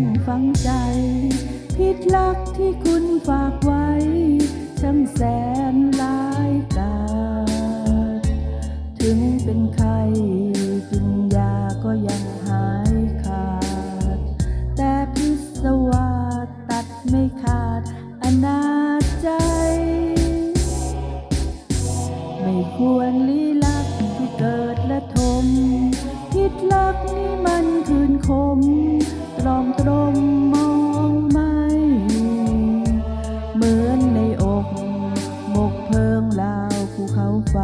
งฝังใจ ผิดลักที่คุณฝากไว้ ช่างแสนลายกาจถึงเป็นไข้กินยาก็ยังหายขาด แต่พิศวาสตัดไม่ขาดอนาจใจ ไม่ควรลี้ลักที่เกิดและทมผิดลักนี่มัน คืนคมตรอมตรมมองไม่เหมือนในอกหมกเพลิงลาวภูเขาไฟ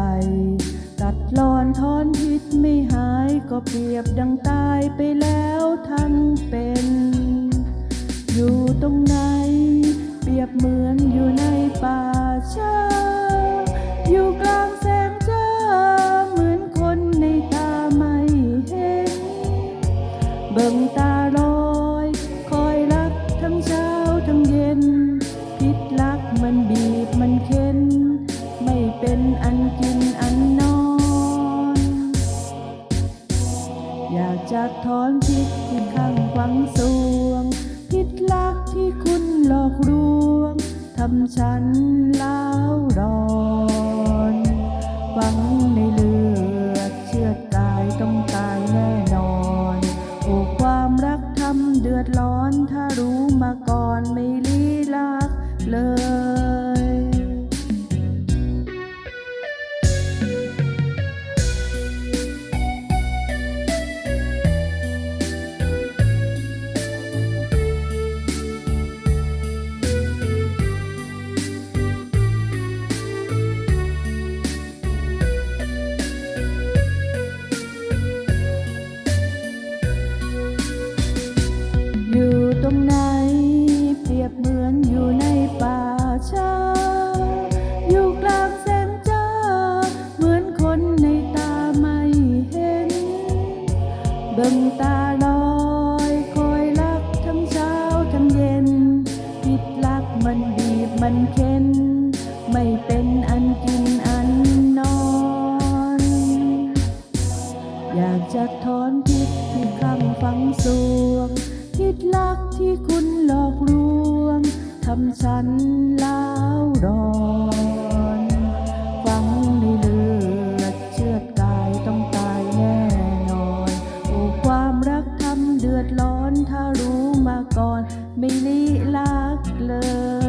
ตัดรอนทอนพิษไม่หายก็เปรียบดังตายไปแล้วทั้งเป็น อยู่ตรงไหน เปรียบเหมือนอยู่ในป่าช้า จะถอนพิษที่ข้างฟังสวง พิษลักที่คุณหลอกลวง ทำฉันล้าวรอนฝัง บิ่งตาลอยคอยรักทั้งเช้าทั้งเย็นผิดลักมันบีบมันเค้น ไม่เป็นอันกินอันนอน อยากจะถอนพิษที่ข้างฝังสวงผิดลักที่คุณหลอกลวงทำฉันล้าวรอ ก่อนไม่ลีลักเลย